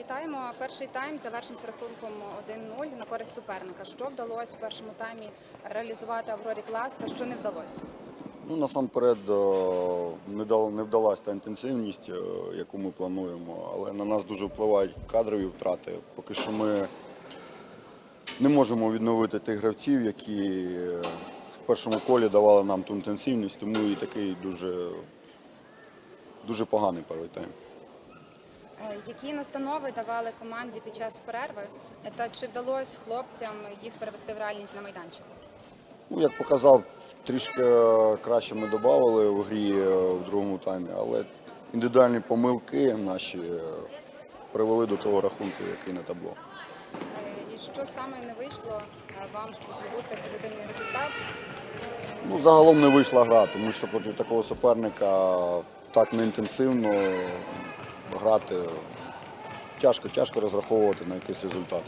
Запитаємо, перший тайм завершився рахунком 1-0 на користь суперника. Що вдалося в першому таймі реалізувати Аврорі Клас та що не вдалося? Ну, насамперед е, не не вдалася та інтенсивність, е, яку ми плануємо, але на нас дуже впливають кадрові втрати. Поки що ми не можемо відновити тих гравців, які е, в першому колі давали нам ту інтенсивність, тому і такий дуже, дуже поганий перший тайм. Е, Які настанови давали команді під час перерви? Та чи вдалося хлопцям їх перевести в реальність на майданчику? Ну, як показав, трішки е, краще ми додавали в грі е, в другому таймі, але індивідуальні помилки наші привели до того рахунку, який на табло. І що саме не вийшло вам, щоб здобути позитивний результат? Ну, загалом не вийшла гра, тому що проти такого суперника так неінтенсивно грати тяжко, тяжко розраховувати на якийсь результат.